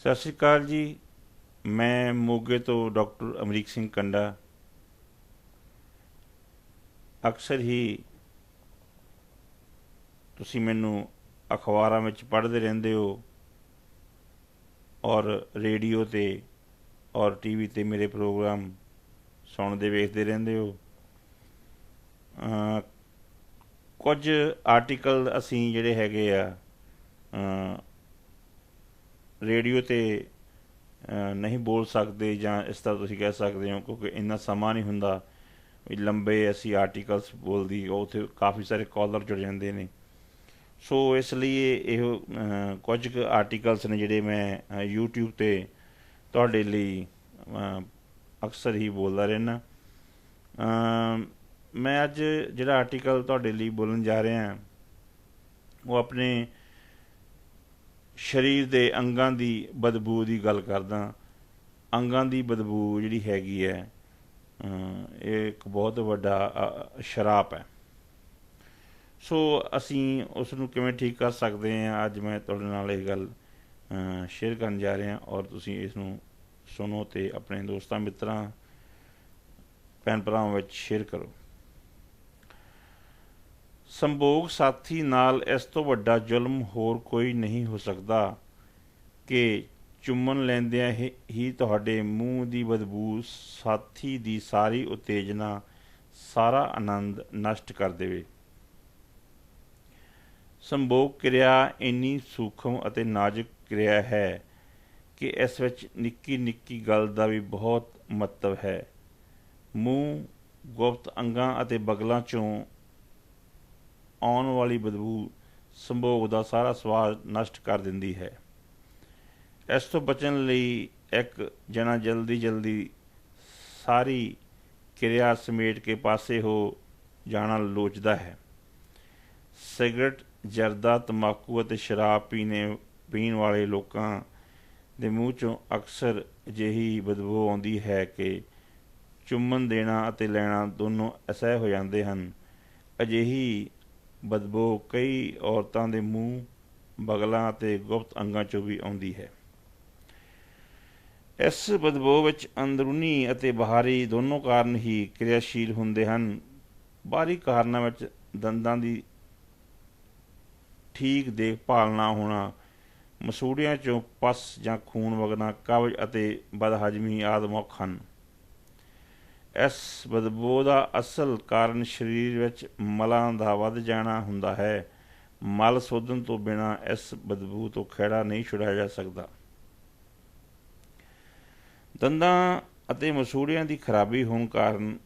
ਸਤਿ ਸ਼੍ਰੀ ਅਕਾਲ ਜੀ। ਮੈਂ ਮੋਗੇ ਤੋਂ ਡਾਕਟਰ ਅਮਰੀਕ ਸਿੰਘ ਕੰਡਾ। ਅਕਸਰ ਹੀ ਤੁਸੀਂ ਮੈਨੂੰ ਅਖਬਾਰਾਂ ਵਿੱਚ ਪੜ੍ਹਦੇ ਰਹਿੰਦੇ ਹੋ ਔਰ ਰੇਡੀਓ ਤੇ ਔਰ ਟੀਵੀ ਤੇ ਮੇਰੇ ਪ੍ਰੋਗਰਾਮ ਸੁਣਦੇ ਵੇਖਦੇ ਰਹਿੰਦੇ ਹੋ। ਕੁਝ ਆਰਟੀਕਲ ਅਸੀਂ ਜਿਹੜੇ ਹੈਗੇ ਆ ਰੇਡੀਓ ਤੇ ਨਹੀਂ ਬੋਲ ਸਕਦੇ ਜਾਂ ਇਸ ਤਰ੍ਹਾਂ ਤੁਸੀਂ ਕਹਿ ਸਕਦੇ ਹੋ ਕਿਉਂਕਿ ਇੰਨਾ ਸਮਾਂ ਨਹੀਂ ਹੁੰਦਾ ਵੀ ਲੰਬੇ ਅਸੀਂ ਆਰਟੀਕਲਸ ਬੋਲਦੀ ਉਹ ਤੇ ਕਾਫੀ ਸਾਰੇ ਕਾਲਰ ਜੁੜ ਜਾਂਦੇ ਨੇ। ਸੋ ਇਸ ਲਈ ਇਹ ਕੁਝ ਕੁ ਆਰਟੀਕਲਸ ਨੇ ਜਿਹੜੇ ਮੈਂ ਅ, YouTube ਤੇ ਤੁਹਾਡੇ ਲਈ ਅਕਸਰ ਹੀ ਬੋਲਦਾ ਰਹਿਣਾ ਮੈਂ ਅੱਜ ਜਿਹੜਾ ਆਰਟੀਕਲ ਤੁਹਾਡੇ ਲਈ ਬੋਲਣ ਜਾ ਰਿਹਾ ਹਾਂ ਉਹ ਆਪਣੇ ਸਰੀਰ ਦੇ ਅੰਗਾਂ ਦੀ ਬਦਬੂ ਦੀ ਗੱਲ ਕਰਦਾ, ਅੰਗਾਂ ਦੀ ਬਦਬੂ ਜਿਹੜੀ ਹੈਗੀ ਹੈ ਇਹ ਇੱਕ ਬਹੁਤ ਵੱਡਾ ਸ਼ਰਾਪ ਹੈ। ਸੋ ਅਸੀਂ ਉਸ ਨੂੰ ਕਿਵੇਂ ਠੀਕ ਕਰ ਸਕਦੇ ਹਾਂ, ਅੱਜ ਮੈਂ ਤੁਹਾਡੇ ਨਾਲ ਇਹ ਗੱਲ ਸ਼ੇਅਰ ਕਰਨ ਜਾ ਰਿਹਾ ਔਰ ਤੁਸੀਂ ਇਸ ਨੂੰ ਸੁਣੋ ਤੇ ਆਪਣੇ ਦੋਸਤਾਂ, ਮਿੱਤਰਾਂ, ਭੈਣ ਭਰਾਵਾਂ ਵਿੱਚ ਸ਼ੇਅਰ ਕਰੋ। ਸੰਭੋਗ ਸਾਥੀ ਨਾਲ ਇਸ ਤੋਂ ਵੱਡਾ ਜ਼ੁਲਮ ਹੋਰ ਕੋਈ ਨਹੀਂ ਹੋ ਸਕਦਾ ਕਿ ਚੁੰਮਣ ਲੈਂਦਿਆਂ ਹੀ ਤੁਹਾਡੇ ਮੂੰਹ ਦੀ ਬਦਬੂ ਸਾਥੀ ਦੀ ਸਾਰੀ ਉਤੇਜਨਾ ਸਾਰਾ ਆਨੰਦ ਨਸ਼ਟ ਕਰ ਦੇਵੇ। ਸੰਭੋਗ ਕਿਰਿਆ ਇੰਨੀ ਸੂਖਮ ਅਤੇ ਨਾਜ਼ੁਕ ਕਿਰਿਆ ਹੈ ਕਿ ਇਸ ਵਿੱਚ ਨਿੱਕੀ ਨਿੱਕੀ ਗੱਲ ਦਾ ਵੀ ਬਹੁਤ ਮਹੱਤਵ ਹੈ। ਮੂੰਹ ਗੁਪਤ ਅੰਗਾਂ ਅਤੇ ਬਗਲਾਂ ਚੋਂ ਆਉਣ ਵਾਲੀ ਬਦਬੂ ਸੰਭੋਗ ਦਾ ਸਾਰਾ ਸਵਾਦ ਨਸ਼ਟ ਕਰ ਦਿੰਦੀ ਹੈ। ਇਸ ਤੋਂ ਬਚਣ ਲਈ ਇੱਕ ਜਣਾ ਜਲਦੀ ਜਲਦੀ ਸਾਰੀ ਕਿਰਿਆ ਸਮੇਟ ਕੇ ਪਾਸੇ ਹੋ ਜਾਣਾ ਲੋਚਦਾ ਹੈ। ਸਿਗਰਟ, ਜਰਦਾ, ਤੰਬਾਕੂ ਅਤੇ ਸ਼ਰਾਬ ਪੀਣੇ ਪੀਣ ਵਾਲੇ ਲੋਕਾਂ ਦੇ ਮੂੰਹ ਚੋਂ ਅਕਸਰ ਅਜਿਹੀ ਬਦਬੂ ਆਉਂਦੀ ਹੈ ਕਿ ਚੁੰਮਣ ਦੇਣਾ ਅਤੇ ਲੈਣਾ ਦੋਨੋਂ ਅਸਹਿ ਹੋ ਜਾਂਦੇ ਹਨ। ਅਜਿਹੀ ਬਦਬੂ ਕਈ ਔਰਤਾਂ ਦੇ ਮੂੰਹ, ਬਗਲਾਂ ਅਤੇ ਗੁਪਤ ਅੰਗਾਂ ਚੋਂ ਵੀ ਆਉਂਦੀ ਹੈ। ਇਸ ਬਦਬੂ ਵਿੱਚ ਅੰਦਰੂਨੀ ਅਤੇ ਬਾਹਰੀ ਦੋਨੋਂ ਕਾਰਨ ਹੀ ਕਿਰਿਆਸ਼ੀਲ ਹੁੰਦੇ ਹਨ। ਬਾਹਰੀ ਕਾਰਨਾਂ ਵਿੱਚ ਦੰਦਾਂ ਦੀ ਠੀਕ ਦੇਖਭਾਲ ਨਾ ਹੋਣਾ, ਮਸੂੜਿਆਂ ਚੋਂ ਪਸ ਜਾਂ ਖੂਨ ਵਗਣਾ, ਕਬਜ਼ ਅਤੇ ਬਦਹਜਮੀ ਆਦਿ ਮੁੱਖ ਹਨ। ਇਸ ਬਦਬੂ ਦਾ ਅਸਲ ਕਾਰਨ ਸਰੀਰ ਵਿੱਚ ਮਲਾਂ ਦਾ ਵੱਧ ਜਾਣਾ ਹੁੰਦਾ ਹੈ। ਮਲ ਸੋਧਨ ਤੋਂ ਬਿਨਾ ਇਸ ਬਦਬੂ ਤੋਂ ਖੇੜਾ ਨਹੀਂ ਛੁਡਾਇਆ ਜਾ ਸਕਦਾ। ਦੰਦਾਂ ਅਤੇ ਮਸੂੜਿਆਂ ਦੀ ਖਰਾਬੀ ਹੋਣ ਕਾਰਨ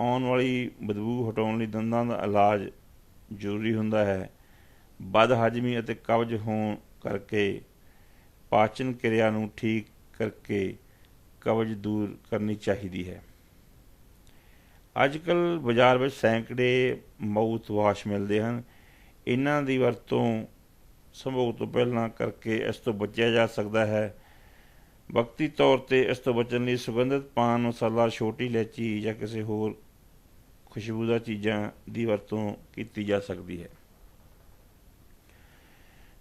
ਆਉਣ ਵਾਲੀ ਬਦਬੂ ਹਟਾਉਣ ਲਈ ਦੰਦਾਂ ਦਾ ਇਲਾਜ ਜ਼ਰੂਰੀ ਹੁੰਦਾ ਹੈ। ਬਦਹਜਮੀ ਅਤੇ ਕਬਜ਼ ਹੋਣ ਕਰਕੇ ਪਾਚਨ ਕਿਰਿਆ ਨੂੰ ਠੀਕ ਕਰਕੇ ਕਬਜ਼ ਦੂਰ ਕਰਨੀ ਚਾਹੀਦੀ ਹੈ। ਅੱਜ ਕੱਲ ਬਾਜ਼ਾਰ ਵਿੱਚ ਸੈਂਕੜੇ ਮਾਊਥ ਵਾਸ਼ ਮਿਲਦੇ ਹਨ। ਇਹਨਾਂ ਦੀ ਵਰਤੋਂ ਸੰਭੋਗ ਤੋਂ ਪਹਿਲਾਂ ਕਰਕੇ ਇਸ ਤੋਂ ਬਚਿਆ ਜਾ ਸਕਦਾ ਹੈ। ਵਕਤੀ ਤੌਰ ਤੇ ਇਸ ਤੋਂ ਬਚਣ ਲਈ ਸੁਗੰਧਿਤ ਪਾਨ ਮਸਾਲਾ, ਛੋਟੀ ਇਲਾਇਚੀ ਜਾਂ ਕਿਸੇ ਹੋਰ ਖੁਸ਼ਬੂਦਾਰ ਚੀਜ਼ਾਂ ਦੀ ਵਰਤੋਂ ਕੀਤੀ ਜਾ ਸਕਦੀ ਹੈ।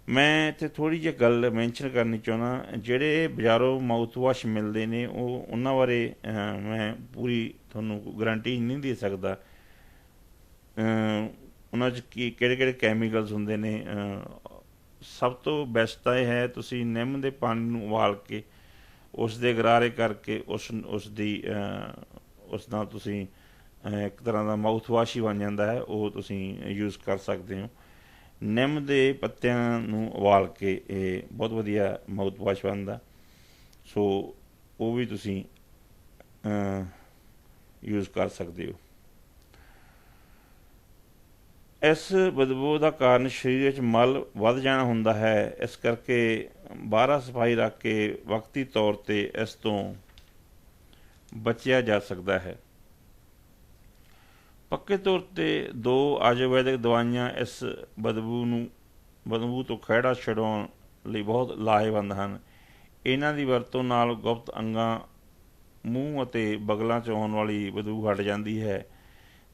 ਮੈਂ ਇੱਥੇ ਥੋੜੀ ਜਿਹੀ ਗੱਲ ਮੈਂਸ਼ਨ ਕਰਨੀ ਚਾਹੁੰਦਾ ਜਿਹੜੇ ਬਾਜ਼ਾਰੋਂ ਮਾਊਥ ਵਾਸ਼ ਮਿਲਦੇ ਨੇ, ਉਹ ਉਹਨਾਂ ਬਾਰੇ ਮੈਂ ਪੂਰੀ ਤੁਹਾਨੂੰ ਗਾਰੰਟੀ ਨਹੀਂ ਦੇ ਸਕਦਾ। ਉਹਨਾਂ 'ਚ ਕੀ ਕਿਹੜੇ ਕਿਹੜੇ ਕੈਮੀਕਲਸ ਹੁੰਦੇ ਨੇ? ਸਭ ਤੋਂ ਬੈਸਟ ਤਾਂ ਇਹ ਹੈ, ਤੁਸੀਂ ਨਿੰਮ ਦੇ ਪਾਣੀ ਨੂੰ ਉਬਾਲ ਕੇ ਉਸ ਦੇ ਗਰਾਰੇ ਕਰਕੇ ਉਸ ਉਸ ਦੀ ਉਸ ਨਾਲ ਤੁਸੀਂ ਇੱਕ ਤਰ੍ਹਾਂ ਦਾ ਮਾਊਥ ਵਾਸ਼ ਹੀ ਬਣ ਜਾਂਦਾ ਹੈ, ਉਹ ਤੁਸੀਂ ਯੂਜ਼ ਕਰ ਸਕਦੇ ਹੋ। ਨਿੰਮ ਦੇ ਪੱਤਿਆਂ ਨੂੰ ਉਬਾਲ ਕੇ ਇਹ ਬਹੁਤ ਵਧੀਆ ਮਾਊਥ ਵਾਸ਼ ਬਣਦਾ। ਸੋ ਉਹ ਵੀ ਤੁਸੀਂ ਯੂਜ਼ ਕਰ ਸਕਦੇ ਹੋ। ਇਸ ਬਦਬੂ ਦਾ ਕਾਰਨ ਸਰੀਰ ਵਿੱਚ ਮਲ ਵੱਧ ਜਾਣਾ ਹੁੰਦਾ ਹੈ। ਇਸ ਕਰਕੇ ਬਾਹਰਾ ਸਫ਼ਾਈ ਰੱਖ ਕੇ ਵਕਤੀ ਤੌਰ ਤੇ ਇਸ ਤੋਂ ਬਚਿਆ ਜਾ ਸਕਦਾ ਹੈ। ਪੱਕੇ ਤੌਰ ਤੇ ਦੋ ਆਯੁਰਵੈਦਿਕ ਦਵਾਈਆਂ ਇਸ ਬਦਬੂ ਨੂੰ, ਬਦਬੂ ਤੋਂ ਖਹਿੜਾ ਛਡਾਉਣ ਲਈ ਬਹੁਤ ਲਾਹੇਵੰਦ ਹਨ। ਇਹਨਾਂ ਦੀ ਵਰਤੋਂ ਨਾਲ ਗੁਪਤ ਅੰਗਾਂ ਮੂੰਹ ਅਤੇ ਬਗਲਾਂ 'ਚ ਆਉਣ ਵਾਲੀ ਬਦਬੂ ਹਟ ਜਾਂਦੀ ਹੈ।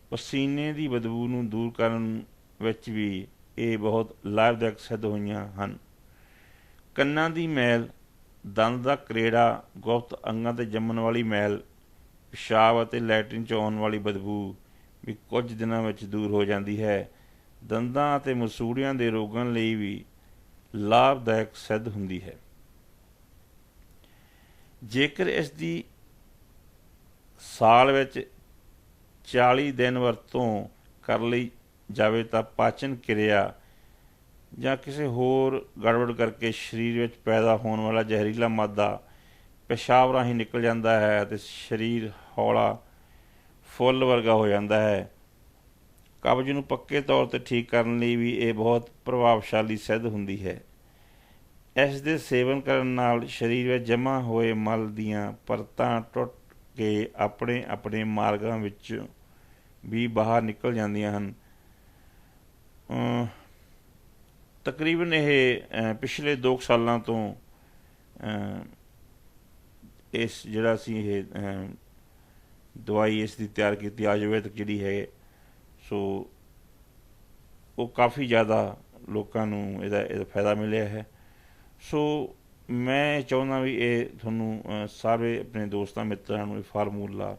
ਪਸੀਨੇ ਦੀ ਬਦਬੂ ਨੂੰ ਦੂਰ ਕਰਨ ਵਿੱਚ ਵੀ ਇਹ ਬਹੁਤ ਲਾਭਦਾਇਕ ਸਿੱਧ ਹੋਈਆਂ ਹਨ। ਕੰਨਾਂ ਦੀ ਮੈਲ, ਦੰਦ ਦਾ ਕਰੇੜਾ, ਗੁਪਤ ਅੰਗਾਂ ਤੇ ਜੰਮਣ ਵਾਲੀ ਮੈਲ, ਪਿਸ਼ਾਬ ਅਤੇ ਲੈਟਰਿਨ ਚ ਆਉਣ ਵਾਲੀ ਬਦਬੂ ਵੀ ਕੁਝ ਦਿਨਾਂ ਵਿੱਚ ਦੂਰ ਹੋ ਜਾਂਦੀ ਹੈ। ਦੰਦਾਂ ਅਤੇ ਮਸੂੜਿਆਂ ਦੇ ਰੋਗਾਂ ਲਈ ਵੀ ਲਾਭਦਾਇਕ ਸਿੱਧ ਹੁੰਦੀ ਹੈ। ਜੇਕਰ ਇਸ ਦੀ ਸਾਲ ਵਿੱਚ 40 ਦਿਨ ਵਰਤੋਂ ਕਰ ਲਈ ਜਾਵੇ ਤਾਂ ਪਾਚਨ ਕਿਰਿਆ ਜਾਂ ਕਿਸੇ ਹੋਰ ਗੜਬੜ ਕਰਕੇ ਸਰੀਰ ਵਿੱਚ ਪੈਦਾ ਹੋਣ ਵਾਲਾ ਜ਼ਹਿਰੀਲਾ ਮਾਦਾ ਪਿਸ਼ਾਬ ਰਾਹੀਂ ਨਿਕਲ ਜਾਂਦਾ ਹੈ ਅਤੇ ਸਰੀਰ ਹੌਲਾ ਫੁੱਲ ਵਰਗਾ ਹੋ ਜਾਂਦਾ ਹੈ। ਕਬਜ਼ ਨੂੰ ਪੱਕੇ ਤੌਰ ਤੇ ਠੀਕ ਕਰਨ ਲਈ ਵੀ ਇਹ ਬਹੁਤ ਪ੍ਰਭਾਵਸ਼ਾਲੀ ਸਿੱਧ ਹੁੰਦੀ ਹੈ। ਇਸ ਦੇ ਸੇਵਨ ਕਰਨ ਨਾਲ ਸਰੀਰ ਵਿੱਚ ਜਮ੍ਹਾਂ ਹੋਏ ਮਲ ਦੀਆਂ ਪਰਤਾਂ ਟੁੱਟ ਕੇ ਆਪਣੇ ਆਪਣੇ ਮਾਰਗਾਂ ਵਿੱਚ ਵੀ ਬਾਹਰ ਨਿਕਲ ਜਾਂਦੀਆਂ ਹਨ। ਤਕਰੀਬਨ ਇਹ ਪਿਛਲੇ 2 ਸਾਲਾਂ ਤੋਂ ਇਸ ਜਿਹੜਾ ਸੀ ਇਹ ਦਵਾਈ ਇਸ ਦੀ ਤਿਆਰ ਕੀਤੀ, ਆਯੁਰਵੈਦਿਕ ਜਿਹੜੀ ਹੈ, ਸੋ ਉਹ ਕਾਫੀ ਜ਼ਿਆਦਾ ਲੋਕਾਂ ਨੂੰ ਇਹਦਾ ਇਹਦਾ ਫਾਇਦਾ ਮਿਲਿਆ ਹੈ। ਸੋ ਮੈਂ ਚਾਹੁੰਦਾ ਵੀ ਇਹ ਤੁਹਾਨੂੰ ਸਾਰੇ ਆਪਣੇ ਦੋਸਤਾਂ, ਮਿੱਤਰਾਂ ਨੂੰ ਇਹ ਫਾਰਮੂਲਾ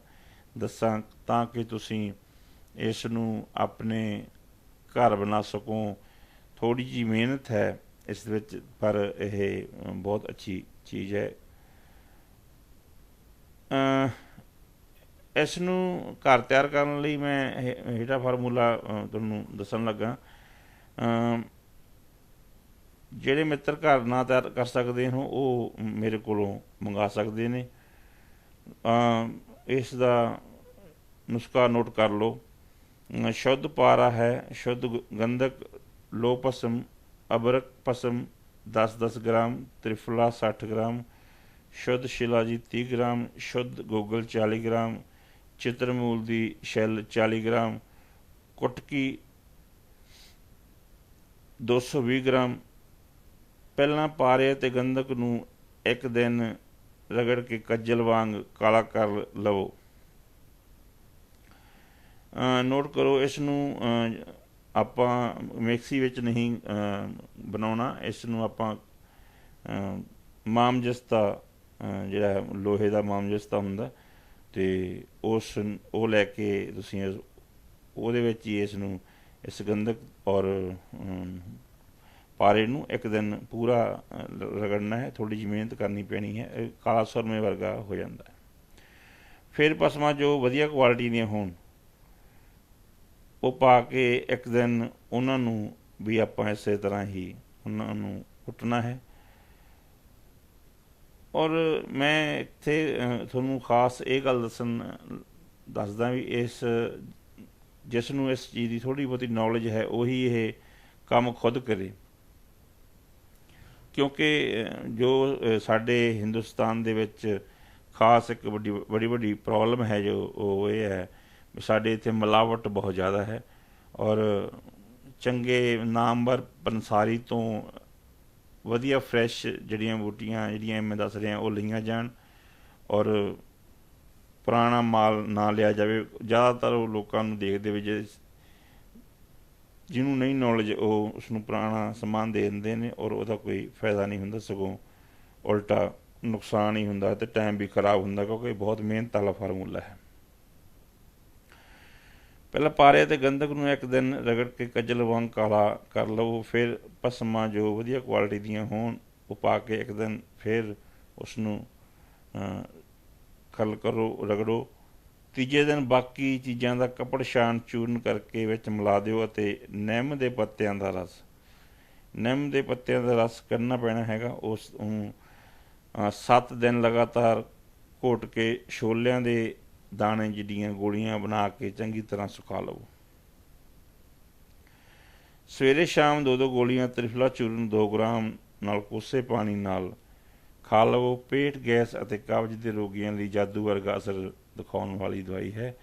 ਦੱਸਾਂ ਤਾਂ ਕਿ ਤੁਸੀਂ ਇਸ ਨੂੰ ਆਪਣੇ ਘਰ ਬਣਾ ਸਕੋ। ਥੋੜੀ ਜੀ ਮਿਹਨਤ ਹੈ ਇਸ ਵਿੱਚ, ਪਰ ਇਹ ਬਹੁਤ ਅੱਛੀ ਚੀਜ਼ ਹੈ। ਇਸ ਨੂੰ ਘਰ ਤਿਆਰ ਕਰਨ ਲਈ ਮੈਂ ਹੇਠਾ ਫਾਰਮੂਲਾ ਤੁਹਾਨੂੰ ਦੱਸਣ ਲੱਗਾ। ਜਿਹੜੇ ਮਿੱਤਰ ਘਰ ਨਾ ਤਿਆਰ ਕਰ ਸਕਦੇ ਹੋ ਉਹ ਮੇਰੇ ਕੋਲੋਂ ਮੰਗਾ ਸਕਦੇ ਨੇ। ਇਸ ਦਾ ਨੁਸਖਾ ਨੋਟ ਕਰ ਲਓ। ਸ਼ੁੱਧ ਪਾਰਾ ਹੈ, ਸ਼ੁੱਧ ਗੰਧਕ ਲੋ ਪਸਮ ਅਬਰਕ ਪਸਮ 10-10 ਗ੍ਰਾਮ, ਤ੍ਰਿਫਲਾ 60 ਗ੍ਰਾਮ, ਸ਼ੁੱਧ ਸ਼ਿਲਾਜੀ 30 ਗ੍ਰਾਮ, ਸ਼ੁੱਧ ਗੋਗਲ 40 ਗ੍ਰਾਮ, ਚਿੱਤਰਮੂਲ ਦੀ ਸ਼ੈਲ 40 ਗ੍ਰਾਮ, ਕੁਟਕੀ 220 ਗ੍ਰਾਮ ਪਹਿਲਾਂ ਪਾਰੇ ਤੇ ਗੰਧਕ ਨੂੰ ਇੱਕ ਦਿਨ ਰਗੜ ਕੇ ਕੱਜਲ ਵਾਂਗ ਕਾਲਾ ਕਰ ਲਵੋ। ਨੋਟ ਕਰੋ, ਇਸ ਨੂੰ ਆਪਾਂ ਮਿਕਸੀ ਵਿੱਚ ਨਹੀਂ ਬਣਾਉਣਾ। ਇਸ ਨੂੰ ਆਪਾਂ ਮਾਮਜਸਤਾ ਜਿਹੜਾ ਲੋਹੇ ਦਾ ਮਾਮਜਸਤਾ ਹੁੰਦਾ। ਤੇ ਉਸ, ਉਹ ਲੈ ਕੇ ਤੁਸੀਂ ਉਹਦੇ ਵਿੱਚ ਹੀ ਇਸ ਨੂੰ ਇਸ ਗੰਧਕ ਔਰ ਪਾਰੇ ਨੂੰ ਇੱਕ ਦਿਨ ਪੂਰਾ ਰਗੜਨਾ ਹੈ ਥੋੜੀ ਜਿਹੀ ਮਿਹਨਤ ਕਰਨੀ ਪੈਣੀ ਹੈ ਕਾਲਾ ਸੁਰਮੇ ਵਰਗਾ ਹੋ ਜਾਂਦਾ ਹੈ। ਫਿਰ ਪਸਮਾ ਜੋ ਵਧੀਆ ਕੁਆਲਿਟੀ ਦੀਆਂ ਹੋਣ, ਉਹ ਪਾ ਕੇ ਇੱਕ ਦਿਨ ਉਹਨਾਂ ਨੂੰ ਵੀ ਆਪਾਂ ਇਸੇ ਤਰ੍ਹਾਂ ਹੀ ਉਹਨਾਂ ਨੂੰ ਕੁੱਟਣਾ ਹੈ। ਔਰ ਮੈਂ ਇੱਥੇ ਤੁਹਾਨੂੰ ਖਾਸ ਇਹ ਗੱਲ ਦੱਸਣ, ਦੱਸਦਾ ਵੀ ਇਸ, ਜਿਸ ਨੂੰ ਇਸ ਚੀਜ਼ ਦੀ ਥੋੜੀ ਬਹੁਤੀ ਨੌਲੇਜ ਹੈ, ਉਹੀ ਇਹ ਕੰਮ ਖੁਦ ਕਰੇ। ਕਿਉਂਕਿ ਜੋ ਸਾਡੇ ਹਿੰਦੁਸਤਾਨ ਦੇ ਵਿੱਚ ਖਾਸ ਇੱਕ ਵੱਡੀ ਬੜੀ ਵੱਡੀ ਪ੍ਰੋਬਲਮ ਹੈ ਜੋ ਉਹ ਇਹ ਹੈ ਸਾਡੇ ਇੱਥੇ ਮਿਲਾਵਟ ਬਹੁਤ ਜ਼ਿਆਦਾ ਹੈ ਔਰ ਚੰਗੇ ਨਾਮਵਰ ਪੰਸਾਰੀ ਤੋਂ ਵਧੀਆ ਫਰੈਸ਼ ਜਿਹੜੀਆਂ ਬੂਟੀਆਂ, ਜਿਹੜੀਆਂ ਮੈਂ ਦੱਸ ਰਿਹਾ, ਉਹ ਲਈਆਂ ਜਾਣ ਔਰ ਪੁਰਾਣਾ ਮਾਲ ਨਾ ਲਿਆ ਜਾਵੇ। ਜ਼ਿਆਦਾਤਰ ਉਹ ਲੋਕਾਂ ਨੂੰ ਦੇਖਦੇ ਵੀ ਜੇ ਜਿਹਨੂੰ ਨਹੀਂ ਨੌਲੇਜ ਉਹ ਉਸ ਨੂੰ ਪੁਰਾਣਾ ਸਮਾਨ ਦੇ ਦਿੰਦੇ ਨੇ ਔਰ ਉਹਦਾ ਕੋਈ ਫਾਇਦਾ ਨਹੀਂ ਹੁੰਦਾ, ਸਗੋਂ ਉਲਟਾ ਨੁਕਸਾਨ ਹੀ ਹੁੰਦਾ ਤੇ ਟਾਈਮ ਵੀ ਖਰਾਬ ਹੁੰਦਾ ਕਿਉਂਕਿ ਇਹ ਬਹੁਤ ਮਿਹਨਤ ਵਾਲਾ ਫਾਰਮੂਲਾ ਹੈ। ਪਹਿਲਾਂ ਪਾਰੇ ਤੇ ਗੰਧਕ ਨੂੰ ਇੱਕ ਦਿਨ ਰਗੜ ਕੇ ਕੱਜਲ ਵਾਂਗ ਕਾਲਾ ਕਰ ਲਵੋ, ਫਿਰ ਪਸਮਾ ਜੋ ਵਧੀਆ ਕੁਆਲਿਟੀ ਦੀਆਂ ਹੋਣ, ਉਹ ਪਾ ਕੇ ਇੱਕ ਦਿਨ ਫਿਰ ਉਸ ਨੂੰ ਖਲ ਕਰੋ, ਰਗੜੋ ਤੀਜੇ ਦਿਨ ਬਾਕੀ ਚੀਜ਼ਾਂ ਦਾ ਕਪੜ ਸ਼ਾਨ ਚੂਰਨ ਕਰਕੇ ਵਿੱਚ ਮਿਲਾ ਦਿਓ ਅਤੇ ਨਿੰਮ ਦੇ ਪੱਤਿਆਂ ਦਾ ਰਸ। ਨਿੰਮ ਦੇ ਪੱਤਿਆਂ ਦਾ ਰਸ ਕਰਨਾ ਪੈਣਾ ਹੈਗਾ। ਉਸ ਨੂੰ 7 ਦਿਨ ਲਗਾਤਾਰ ਘੋਟ ਕੇ ਛੋਲਿਆਂ ਦੇ ਦਾਣੇ ਜਿਹੜੀਆਂ ਗੋਲੀਆਂ ਬਣਾ ਕੇ ਚੰਗੀ ਤਰ੍ਹਾਂ ਸੁਕਾ ਲਵੋ। ਸਵੇਰੇ ਸ਼ਾਮ ਦੋ ਦੋ ਗੋਲੀਆਂ ਤ੍ਰਿਫਲਾ ਚੂਰਨ 2 ਗ੍ਰਾਮ ਨਾਲ ਕੋਸੇ ਪਾਣੀ ਨਾਲ ਖਾ ਲਵੋ, ਪੇਟ, ਗੈਸ ਅਤੇ ਕਬਜ਼ ਦੇ ਰੋਗੀਆਂ ਲਈ ਜਾਦੂ ਵਰਗਾ ਅਸਰ ਦਿਖਾਉਣ ਵਾਲੀ ਦਵਾਈ ਹੈ।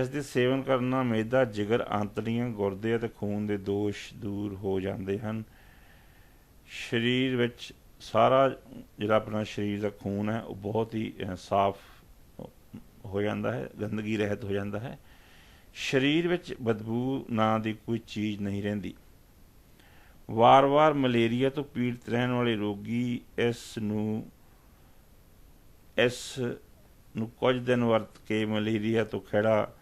ਇਸ ਦੇ ਸੇਵਨ ਕਰਨ ਨਾਲ ਮੈਦਾ, ਜਿਗਰ, ਆਂਤੜੀਆਂ, ਗੁਰਦੇ ਅਤੇ ਖੂਨ ਦੇ ਦੋਸ਼ ਦੂਰ ਹੋ ਜਾਂਦੇ ਹਨ। ਸਰੀਰ ਵਿੱਚ ਸਾਰਾ ਜਿਹੜਾ ਆਪਣਾ ਸਰੀਰ ਦਾ ਖੂਨ ਹੈ, ਉਹ ਬਹੁਤ ਹੀ ਸਾਫ਼ ਹੋ ਜਾਂਦਾ ਹੈ, ਗੰਦਗੀ ਰਹਿਤ ਹੋ ਜਾਂਦਾ ਹੈ। ਸਰੀਰ ਵਿੱਚ ਬਦਬੂ ਨਾਂ ਦੀ ਕੋਈ ਚੀਜ਼ ਨਹੀਂ ਰਹਿੰਦੀ। ਵਾਰ-ਵਾਰ ਮਲੇਰੀਆ ਤੋਂ ਪੀੜਤ ਰਹਿਣ ਵਾਲੇ ਰੋਗੀ ਇਸ ਨੂੰ ਇਸ ਨੂੰ ਕੁਝ ਦਿਨ ਵਰਤ ਕੇ ਮਲੇਰੀਆ ਤੋਂ ਖਹਿੜਾ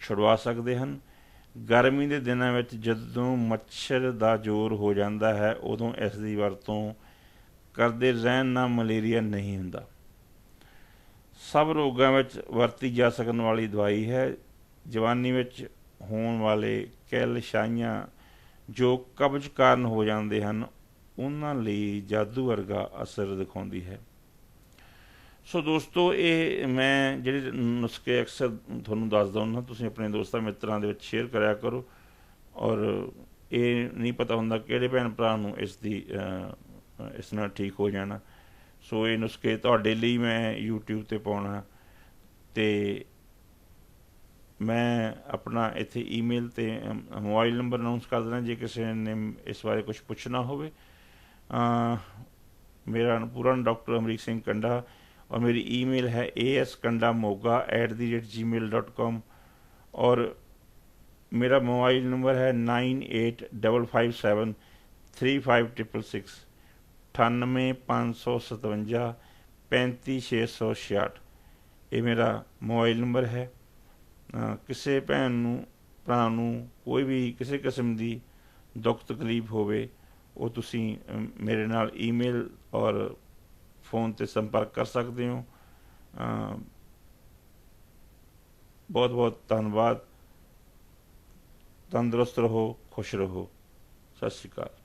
ਛੁਡਵਾ ਸਕਦੇ ਹਨ। ਗਰਮੀ ਦੇ ਦਿਨਾਂ ਵਿੱਚ ਜਦੋਂ ਮੱਛਰ ਦਾ ਜ਼ੋਰ ਹੋ ਜਾਂਦਾ ਹੈ, ਉਦੋਂ ਇਸ ਦੀ ਵਰਤੋਂ ਕਰਦੇ ਰਹਿਣ ਨਾਲ ਮਲੇਰੀਆ ਨਹੀਂ ਹੁੰਦਾ। ਸਭ ਰੋਗਾਂ ਵਿੱਚ ਵਰਤੀ ਜਾ ਸਕਣ ਵਾਲੀ ਦਵਾਈ ਹੈ। ਜਵਾਨੀ ਵਿੱਚ ਹੋਣ ਵਾਲੇ ਕਿਲ ਛਾਈਆਂ ਜੋ ਕਬਜ਼ ਕਾਰਨ ਹੋ ਜਾਂਦੇ ਹਨ, ਉਹਨਾਂ ਲਈ ਜਾਦੂ ਵਰਗਾ ਅਸਰ ਦਿਖਾਉਂਦੀ ਹੈ। ਸੋ ਦੋਸਤੋ, ਇਹ ਮੈਂ ਜਿਹੜੇ ਨੁਸਖੇ ਅਕਸਰ ਤੁਹਾਨੂੰ ਦੱਸਦਾ ਹੁੰਦਾ, ਤੁਸੀਂ ਆਪਣੇ ਦੋਸਤਾਂ ਮਿੱਤਰਾਂ ਦੇ ਵਿੱਚ ਸ਼ੇਅਰ ਕਰਿਆ ਕਰੋ ਔਰ ਇਹ ਨਹੀਂ ਪਤਾ ਹੁੰਦਾ ਕਿਹੜੇ ਭੈਣ ਭਰਾ ਨੂੰ ਇਸ ਦੀ ਇਸ ਨਾਲ ਠੀਕ ਹੋ ਜਾਣਾ। ਸੋ ਇਹ ਨੁਸਖੇ ਤੁਹਾਡੇ ਲਈ ਮੈਂ YouTube ਤੇ ਪਾਉਣਾ ਤੇ ਮੈਂ ਆਪਣਾ ਇੱਥੇ ਈਮੇਲ ਤੇ ਮੋਬਾਈਲ ਨੰਬਰ ਅਨਾਉਂਸ ਕਰ ਦੇਣਾ ਜੇ ਕਿਸੇ ਨੇ ਇਸ ਬਾਰੇ ਕੁਝ ਪੁੱਛਣਾ ਹੋਵੇ। ਮੇਰਾ ਪੂਰਾ ਡਾਕਟਰ ਅਮਰੀਕ ਸਿੰਘ ਕੰਡਾ ਔਰ ਮੇਰੀ ਈਮੇਲ ਹੈ askandamoga@gmail.com ਔਰ ਮੇਰਾ ਮੋਬਾਈਲ ਨੰਬਰ ਹੈ 9855735666 98557 35666 ਇਹ ਮੇਰਾ ਮੋਬਾਈਲ ਨੰਬਰ ਹੈ। ਕਿਸੇ ਭੈਣ ਨੂੰ, ਭਰਾ ਨੂੰ, ਕੋਈ ਵੀ ਕਿਸੇ ਕਿਸਮ ਦੀ ਦੁੱਖ ਤਕਲੀਫ ਹੋਵੇ, ਉਹ ਤੁਸੀਂ ਮੇਰੇ ਨਾਲ ਈਮੇਲ ਔਰ ਫੋਨ ਤੇ ਸੰਪਰਕ ਕਰ ਸਕਦੇ ਹੋ। ਬਹੁਤ ਬਹੁਤ ਧੰਨਵਾਦ। ਤੰਦਰੁਸਤ ਰਹੋ, ਖੁਸ਼ ਰਹੋ। ਸਤਿ ਸ਼੍ਰੀ ਅਕਾਲ।